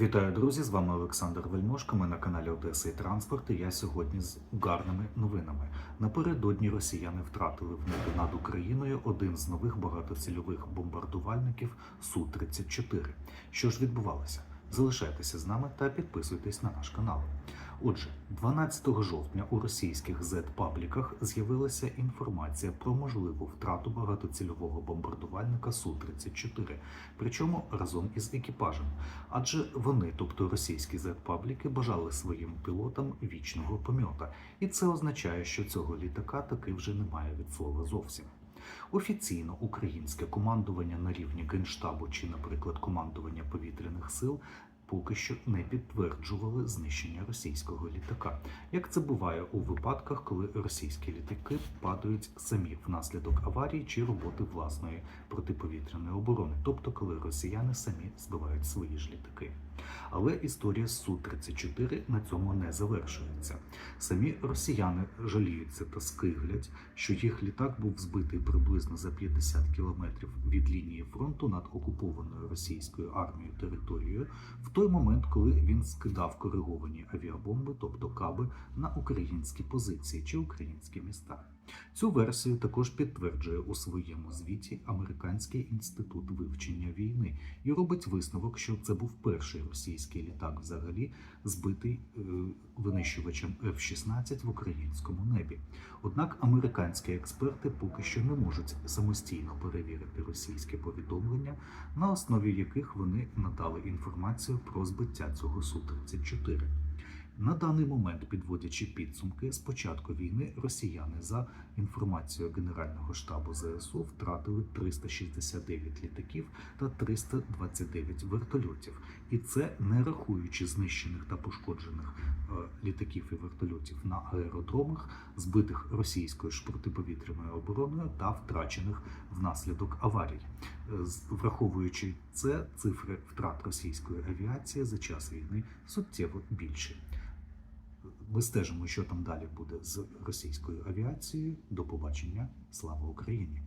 Вітаю, друзі! З вами Олександр Вельмошко. Ми на каналі Одеси і Транспорт. І я сьогодні з гарними новинами. Напередодні росіяни втратили в небі над Україною один з нових багатоцільових бомбардувальників Су-34. Що ж відбувалося? Залишайтеся з нами та підписуйтесь на наш канал. Отже, 12 жовтня у російських Z-пабліках з'явилася інформація про можливу втрату багатоцільового бомбардувальника Су-34, причому разом із екіпажем. Адже вони, тобто російські Z-пабліки, бажали своїм пілотам вічного польоту. І це означає, що цього літака таки вже немає від слова зовсім. Офіційно українське командування на рівні Генштабу чи, наприклад, командування повітряних сил поки що не підтверджували знищення російського літака, як це буває у випадках, коли російські літаки падають самі внаслідок аварії чи роботи власної протиповітряної оборони, тобто коли росіяни самі збивають свої ж літаки. Але історія з Су-34 на цьому не завершується. Самі росіяни жаліються та скиглять, що їх літак був збитий приблизно за 50 кілометрів від лінії фронту над окупованою російською армією територією, в той момент, коли він скидав кориговані авіабомби, тобто каби, на українські позиції чи українські міста. Цю версію також підтверджує у своєму звіті Американський інститут вивчення війни і робить висновок, що це був перший російський літак, взагалі збитий е, винищувачем F-16 в українському небі. Однак американські експерти поки що не можуть самостійно перевірити російське повідомлення, на основі яких вони надали інформацію про збиття цього Су-34. На даний момент, підводячи підсумки, з початку війни росіяни за інформацією Генерального штабу ЗСУ втратили 369 літаків та 329 вертольотів, і це не рахуючи знищених та пошкоджених е, літаків і вертольотів на аеродромах, збитих російською ж протиповітряною обороною та втрачених внаслідок аварій. Е, Враховуючи це, цифри втрат російської авіації за час війни суттєво більші. Ми стежимо, що там далі буде з російською авіацією. До побачення. Слава Україні!